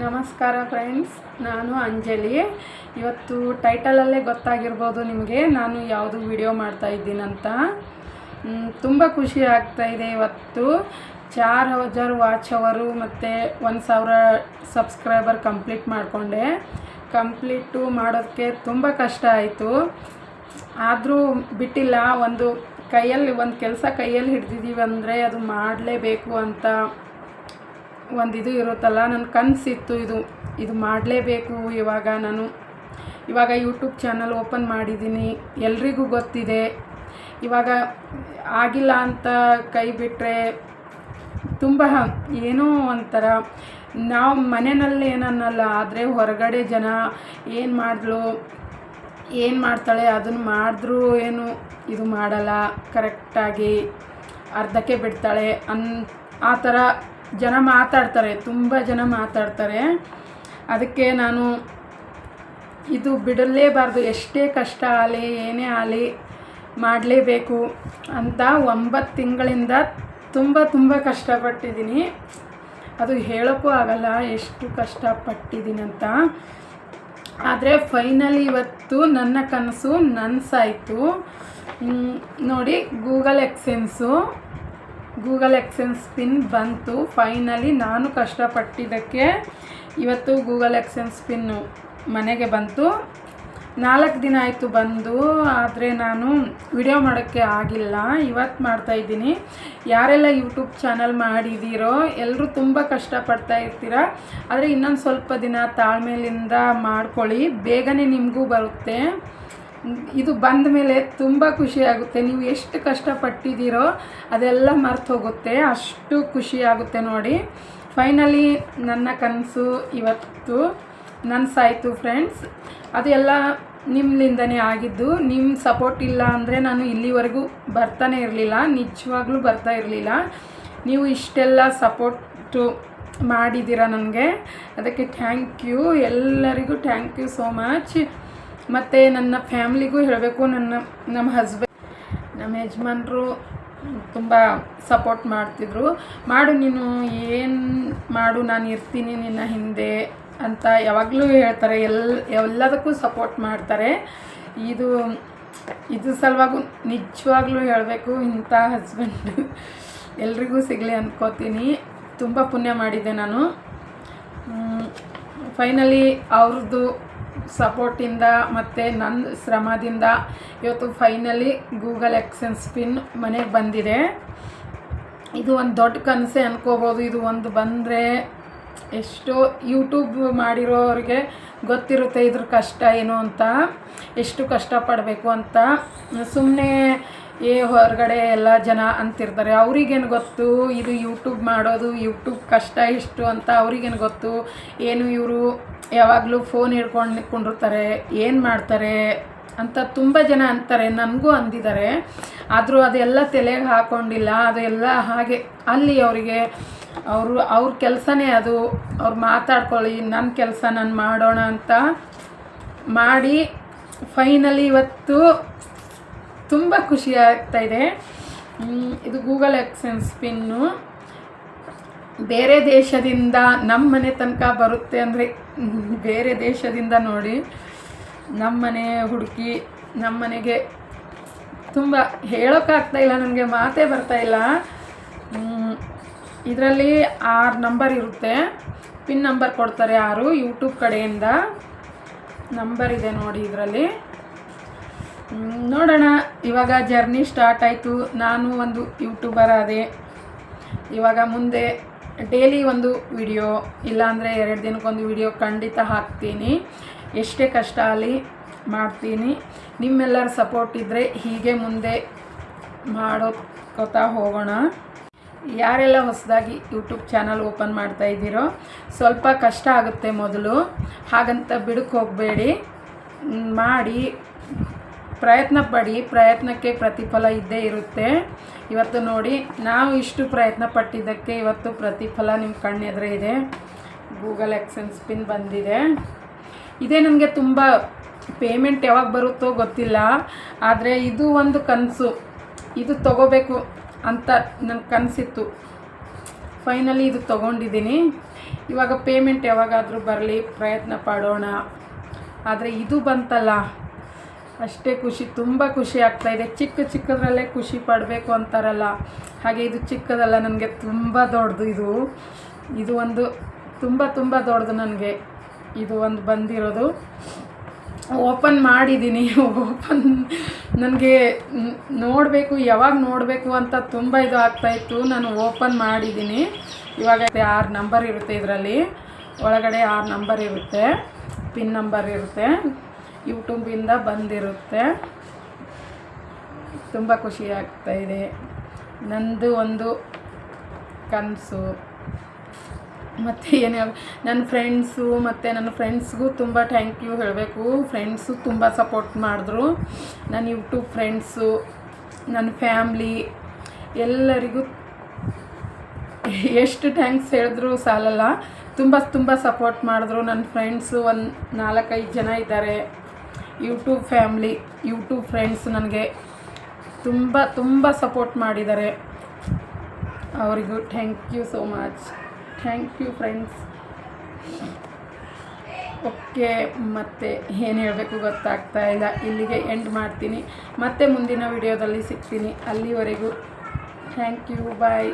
ನಮಸ್ಕಾರ ಫ್ರೆಂಡ್ಸ್, ನಾನು ಅಂಜಲಿ. ಇವತ್ತು ಟೈಟಲಲ್ಲೇ ಗೊತ್ತಾಗಿರ್ಬೋದು ನಿಮಗೆ, ನಾನು ಯಾವುದು ವಿಡಿಯೋ ಮಾಡ್ತಾ ಇದ್ದೀನಂತ ತುಂಬ ಖುಷಿ ಆಗ್ತಾ ಇದೆ ಇವತ್ತು. ಚಾರ್ ಹಜಾರ್ ವಾಚ್ ಅವರು ಮತ್ತು ಒಂದು ಸಾವಿರ ಸಬ್ಸ್ಕ್ರೈಬರ್ ಕಂಪ್ಲೀಟ್ ಮಾಡಿಕೊಂಡೆ. ಕಂಪ್ಲೀಟು ಮಾಡೋದಕ್ಕೆ ತುಂಬ ಕಷ್ಟ ಆಯಿತು. ಆದರೂ ಬಿಟ್ಟಿಲ್ಲ, ಒಂದು ಕೈಯಲ್ಲಿ, ಒಂದು ಕೆಲಸ ಕೈಯಲ್ಲಿ ಹಿಡ್ದಿದ್ದೀವಿ ಅಂದರೆ ಅದು ಮಾಡಲೇಬೇಕು ಅಂತ ಒಂದು ಇದು ಇರುತ್ತಲ್ಲ ನನ್ನ ಕನಸಿತ್ತು ಇದು. ಇದು ಮಾಡಲೇಬೇಕು ಇವಾಗ ನಾನು. ಇವಾಗ ಯೂಟ್ಯೂಬ್ ಚಾನಲ್ ಓಪನ್ ಮಾಡಿದ್ದೀನಿ. ಎಲ್ರಿಗೂ ಗೊತ್ತಿದೆ. ಇವಾಗ ಆಗಿಲ್ಲ ಅಂತ ಕೈ ಬಿಟ್ಟರೆ ತುಂಬ ಏನೋ ಒಂಥರ. ನಾವು ಮನೆಯಲ್ಲಿ ಏನನ್ನಲ್ಲ, ಆದರೆ ಹೊರಗಡೆ ಜನ ಏನು ಮಾಡಿದ್ಲು, ಏನು ಮಾಡ್ತಾಳೆ ಅದನ್ನು ಮಾಡಿದ್ರೂ ಏನು ಇದು ಮಾಡಲ್ಲ. ಕರೆಕ್ಟಾಗಿ ಅರ್ಧಕ್ಕೆ ಬಿಡ್ತಾಳೆ. ಅನ್ ಆ ಥರ ಜನ ಮಾತಾಡ್ತಾರೆ, ತುಂಬ ಜನ ಮಾತಾಡ್ತಾರೆ. ಅದಕ್ಕೆ ನಾನು ಇದು ಬಿಡಲೇಬಾರ್ದು, ಎಷ್ಟೇ ಕಷ್ಟ ಆಗಲಿ ಏನೇ ಆಗಲಿ ಮಾಡಲೇಬೇಕು ಅಂತ ಒಂಬತ್ತು ತಿಂಗಳಿಂದ ತುಂಬ ತುಂಬ ಕಷ್ಟಪಟ್ಟಿದ್ದೀನಿ. ಅದು ಹೇಳೋಕ್ಕೂ ಆಗಲ್ಲ, ಎಷ್ಟು ಕಷ್ಟಪಟ್ಟಿದ್ದೀನಂತ. ಆದರೆ ಫೈನಲಿ ಇವತ್ತು ನನ್ನ ಕನಸು ನನಸಾಯಿತು. ನೋಡಿ Google AdSense Google AdSense pin ಬಂತು. ಫೈನಲಿ ನಾನು ಕಷ್ಟಪಟ್ಟಿದ್ದಕ್ಕೆ ಇವತ್ತು ಗೂಗಲ್ ಎಕ್ಸೆನ್ಸ್ ಪಿನ್ನು ಮನೆಗೆ ಬಂತು. ನಾಲ್ಕು ದಿನ ಆಯಿತು ಬಂದು, ಆದರೆ ನಾನು ವಿಡಿಯೋ ಮಾಡೋಕ್ಕೆ ಆಗಿಲ್ಲ. ಇವತ್ತು ಮಾಡ್ತಾಯಿದ್ದೀನಿ ಯಾರೆಲ್ಲ ಯೂಟ್ಯೂಬ್ ಚಾನಲ್ ಮಾಡಿದ್ದೀರೋ ಎಲ್ಲರೂ ತುಂಬ ಕಷ್ಟಪಡ್ತಾ ಇರ್ತೀರ. ಆದರೆ ಇನ್ನೊಂದು ಸ್ವಲ್ಪ ದಿನ ತಾಳ್ಮೆಯಿಂದ ಮಾಡ್ಕೊಳ್ಳಿ. ಬೇಗನೆ ನಿಮಗೂ ಬರುತ್ತೆ. ಇದು ಬಂದ ಮೇಲೆ ತುಂಬ ಖುಷಿಯಾಗುತ್ತೆ ನೀವು ಎಷ್ಟು ಕಷ್ಟಪಟ್ಟಿದ್ದೀರೋ ಅದೆಲ್ಲ ಮರ್ತು ಹೋಗುತ್ತೆ. ಅಷ್ಟು ಖುಷಿಯಾಗುತ್ತೆ ನೋಡಿ. ಫೈನಲಿ ನನ್ನ ಕನಸು ಇವತ್ತು ನನಸಾಯಿತು ಫ್ರೆಂಡ್ಸ್ ಅದೆಲ್ಲ ನಿಮ್ಮಿಂದನೇ ಆಗಿದ್ದು ನಿಮ್ಮ ಸಪೋರ್ಟ್ ಇಲ್ಲ ಅಂದರೆ ನಾನು ಇಲ್ಲಿವರೆಗೂ ಬರ್ತಾನೆ ಇರಲಿಲ್ಲ. ನಿಜವಾಗ್ಲೂ ಬರ್ತಾ ಇರಲಿಲ್ಲ. ನೀವು ಇಷ್ಟೆಲ್ಲ ಸಪೋರ್ಟು ಮಾಡಿದ್ದೀರಾ ನನಗೆ. ಅದಕ್ಕೆ ಥ್ಯಾಂಕ್ ಯು ಎಲ್ಲರಿಗೂ ಥ್ಯಾಂಕ್ ಯು ಸೋ ಮಚ್ ಮತ್ತು ನನ್ನ ಫ್ಯಾಮ್ಲಿಗೂ ಹೇಳಬೇಕು, ನನ್ನ, ನಮ್ಮ ಹಸ್ಬೆಂಡ್ ನಮ್ಮ ಯಜಮಾನರು ತುಂಬ ಸಪೋರ್ಟ್ ಮಾಡ್ತಿದ್ರು. ಮಾಡು ನೀನು, ಏನು ಮಾಡು, ನಾನು ಇರ್ತೀನಿ ನಿನ್ನ ಹಿಂದೆ ಅಂತ ಯಾವಾಗಲೂ ಹೇಳ್ತಾರೆ. ಎಲ್ಲ ಎಲ್ಲದಕ್ಕೂ ಸಪೋರ್ಟ್ ಮಾಡ್ತಾರೆ. ಇದು ಇದು ಸಲುವಾಗೂ ನಿಜವಾಗ್ಲೂ ಹೇಳಬೇಕು, ಇಂಥ ಹಸ್ಬೆಂಡ್ ಎಲ್ರಿಗೂ ಸಿಗಲಿ ಅಂದ್ಕೋತೀನಿ ತುಂಬ ಪುಣ್ಯ ಮಾಡಿದ್ದೆ ನಾನು. ಫೈನಲಿ ಅವ್ರದ್ದು ಸಪೋರ್ಟಿಂದ ಮತ್ತು ನನ್ನ ಶ್ರಮದಿಂದ ಇವತ್ತು ಫೈನಲಿ ಗೂಗಲ್ ಎಕ್ಸೆನ್ಸ್ ಪಿನ್ ಮನೆಗೆ ಬಂದಿದೆ. ಇದು ಒಂದು ದೊಡ್ಡ ಕನಸೆ ಅನ್ಕೋಬೋದು. ಇದು ಒಂದು ಬಂದರೆ ಎಷ್ಟೋ ಯೂಟ್ಯೂಬ್ ಮಾಡಿರೋರಿಗೆ ಗೊತ್ತಿರುತ್ತೆ ಇದ್ರ ಕಷ್ಟ ಏನು ಅಂತ, ಎಷ್ಟು ಕಷ್ಟಪಡಬೇಕು ಅಂತ. ಸುಮ್ಮನೆ ಏ ಹೊರಗಡೆ ಎಲ್ಲ ಜನ ಅಂತಿರ್ತಾರೆ. ಅವ್ರಿಗೇನು ಗೊತ್ತು? ಇದು ಯೂಟ್ಯೂಬ್ ಮಾಡೋದು ಯೂಟ್ಯೂಬ್ ಕಷ್ಟ ಎಷ್ಟು ಅಂತ ಅವ್ರಿಗೇನು ಗೊತ್ತು? ಏನು ಇವರು ಯಾವಾಗಲೂ ಫೋನ್ ಹಿಡ್ಕೊಂಡು ಕೊಂಡಿರ್ತಾರೆ, ಏನು ಮಾಡ್ತಾರೆ ಅಂತ ತುಂಬ ಜನ ಅಂತಾರೆ, ನನಗೂ ಅಂದಿದ್ದಾರೆ. ಆದರೂ ಅದೆಲ್ಲ ತಲೆಗೆ ಹಾಕೊಂಡಿಲ್ಲ, ಅದೆಲ್ಲ ಹಾಗೆ ಅಲ್ಲಿ ಅವರಿಗೆ ಅವರು, ಅವ್ರ ಕೆಲಸನೇ ಅದು. ಅವ್ರು ಮಾತಾಡ್ಕೊಳ್ಳಿ ನನ್ನ ಕೆಲಸ ನಾನು ಮಾಡೋಣ ಅಂತ ಮಾಡಿ ಫೈನಲಿ ಇವತ್ತು ತುಂಬ ಖುಷಿ ಆಗ್ತಾಯಿದೆ ಇದು. ಗೂಗಲ್ ಎಕ್ಸೆನ್ಸ್ ಪಿನ್ನು ಬೇರೆ ದೇಶದಿಂದ ನಮ್ಮ ಮನೆ ತನಕ ಬರುತ್ತೆ ಅಂದರೆ ಬೇರೆ ದೇಶದಿಂದ ನೋಡಿ ನಮ್ಮ ಮನೆ ಹುಡುಕಿ ನಮ್ಮ ಮನೆಗೆ ತುಂಬ ಹೇಳೋಕ್ಕಾಗ್ತಾಯಿಲ್ಲ ನನಗೆ ಮಾತೇ ಬರ್ತಾಯಿಲ್ಲ ಇದರಲ್ಲಿ ಆರು ನಂಬರ್ ಇರುತ್ತೆ. ಪಿನ್ ನಂಬರ್ ಕೊಡ್ತಾರೆ ಯಾರು? ಯೂಟ್ಯೂಬ್ ಕಡೆಯಿಂದ. ನಂಬರ್ ಇದೆ ನೋಡಿ ಇದರಲ್ಲಿ. ನೋಡೋಣ. ಇವಾಗ ಜರ್ನಿ ಸ್ಟಾರ್ಟ್ ಆಯಿತು. ನಾನು ಒಂದು ಯೂಟ್ಯೂಬರ್ ಆದೆ. ಇವಾಗ ಮುಂದೆ ಡೈಲಿ ಒಂದು ವಿಡಿಯೋ, ಇಲ್ಲಾಂದರೆ ಎರಡು ದಿನಕ್ಕೊಂದು ವಿಡಿಯೋ ಖಂಡಿತ ಹಾಕ್ತೀನಿ. ಎಷ್ಟೇ ಕಷ್ಟ ಅಲ್ಲಿ ಮಾಡ್ತೀನಿ. ನಿಮ್ಮೆಲ್ಲರ ಸಪೋರ್ಟ್ ಇದ್ದರೆ ಹೀಗೆ ಮುಂದೆ ಮಾಡೋಕೋತಾ ಹೋಗೋಣ. ಯಾರೆಲ್ಲ ಹೊಸದಾಗಿ ಯೂಟ್ಯೂಬ್ ಚಾನಲ್ ಓಪನ್ ಮಾಡ್ತಾ ಇದ್ದೀರೋ, ಸ್ವಲ್ಪ ಕಷ್ಟ ಆಗುತ್ತೆ ಮೊದಲು. ಹಾಗಂತ ಬಿಡಕ್ಕೆ ಹೋಗಬೇಡಿ. ಮಾಡಿ. ಪ್ರಯತ್ನ ಪಡಿ ಪ್ರಯತ್ನಕ್ಕೆ ಪ್ರತಿಫಲ ಇದ್ದೇ ಇರುತ್ತೆ. ಇವತ್ತು ನೋಡಿ, ನಾವು ಇಷ್ಟು ಪ್ರಯತ್ನ ಪಟ್ಟಿದ್ದಕ್ಕೆ ಇವತ್ತು ಪ್ರತಿಫಲ ನಿಮ್ಮ ಕಣ್ಣೆದುರೇ ಇದೆ. ಗೂಗಲ್ ಎಕ್ಸೆನ್ಸ್ ಪಿನ್ ಬಂದಿದೆ. ಇದೇ ನನಗೆ ತುಂಬ ಪೇಮೆಂಟ್ ಯಾವಾಗ ಬರುತ್ತೋ ಗೊತ್ತಿಲ್ಲ. ಆದರೆ ಇದು ಒಂದು ಕನಸು. ಇದು ತಗೋಬೇಕು ಅಂತ ನನ್ನ ಕನಸಿತ್ತು. ಫೈನಲಿ ಇದು ತೊಗೊಂಡಿದ್ದೀನಿ. ಇವಾಗ ಪೇಮೆಂಟ್ ಯಾವಾಗಾದರೂ ಬರಲಿ, ಪ್ರಯತ್ನ ಪಡೋಣ. ಆದರೆ ಇದು ಬಂತಲ್ಲ. ಅಷ್ಟೇ ಖುಷಿ, ತುಂಬ ಖುಷಿ ಆಗ್ತಾ ಇದೆ. ಚಿಕ್ಕ ಚಿಕ್ಕದ್ರಲ್ಲೇ ಖುಷಿ ಪಡಬೇಕು ಅಂತಾರಲ್ಲ. ಹಾಗೆ ಇದು ಚಿಕ್ಕದಲ್ಲ, ನನಗೆ ತುಂಬ ದೊಡ್ಡದು ಇದು. ಇದು ಒಂದು ತುಂಬ ತುಂಬ ದೊಡ್ಡದು ನನಗೆ. ಇದು ಒಂದು ಬಂದಿರೋದು. ಓಪನ್ ಮಾಡಿದ್ದೀನಿ ಓಪನ್ ನನಗೆ ನೋಡಬೇಕು, ಯಾವಾಗ ನೋಡಬೇಕು ಅಂತ ತುಂಬ ಇದು ಆಗ್ತಾಯಿತ್ತು ನಾನು ಓಪನ್ ಮಾಡಿದ್ದೀನಿ ಇವಾಗ ಆರು ನಂಬರ್ ಇರುತ್ತೆ ಇದರಲ್ಲಿ. ಒಳಗಡೆ ಆರು ನಂಬರ್ ಇರುತ್ತೆ. ಪಿನ್ ನಂಬರ್ ಇರುತ್ತೆ. ಯೂಟ್ಯೂಬಿಂದ ಬಂದಿರುತ್ತೆ. ತುಂಬ ಖುಷಿ ಆಗ್ತಾಯಿದೆ ನಂದು ಒಂದು ಕನಸು. ಮತ್ತು ಏನು ನನ್ನ ಫ್ರೆಂಡ್ಸು ಮತ್ತು ನನ್ನ ಫ್ರೆಂಡ್ಸ್ಗೂ ತುಂಬ ಥ್ಯಾಂಕ್ ಯು ಹೇಳಬೇಕು. ಫ್ರೆಂಡ್ಸು ತುಂಬ ಸಪೋರ್ಟ್ ಮಾಡಿದ್ರು. ನನ್ನ ಯೂಟ್ಯೂಬ್ ಫ್ರೆಂಡ್ಸು ನನ್ನ ಫ್ಯಾಮ್ಲಿ ಎಲ್ಲರಿಗೂ ಎಷ್ಟು ಥ್ಯಾಂಕ್ಸ್ ಹೇಳಿದ್ರು ಸಾಲಲ್ಲ. ತುಂಬ ತುಂಬ ಸಪೋರ್ಟ್ ಮಾಡಿದ್ರು. ನನ್ನ ಫ್ರೆಂಡ್ಸು ಒಂದು ನಾಲ್ಕೈದು ಜನ ಇದ್ದಾರೆ. ಯೂಟ್ಯೂಬ್ ಫ್ಯಾಮ್ಲಿ ಯೂಟ್ಯೂಬ್ ಫ್ರೆಂಡ್ಸ್ ನನಗೆ ತುಂಬ ತುಂಬ ಸಪೋರ್ಟ್ ಮಾಡಿದ್ದಾರೆ. ಅವರಿಗೂ thank you so much thank you friends okay ಮತ್ತೆ ಏನು ಹೇಳಬೇಕು ಗೊತ್ತಾಗ್ತಾ ಇಲ್ಲ. ಇಲ್ಲಿಗೆ ಎಂಡ್ ಮಾಡ್ತೀನಿ. ಮತ್ತೆ ಮುಂದಿನ ವಿಡಿಯೋದಲ್ಲಿ ಸಿಗ್ತೀನಿ. ಅಲ್ಲಿವರೆಗೂ ಥ್ಯಾಂಕ್ ಯು ಬಾಯ್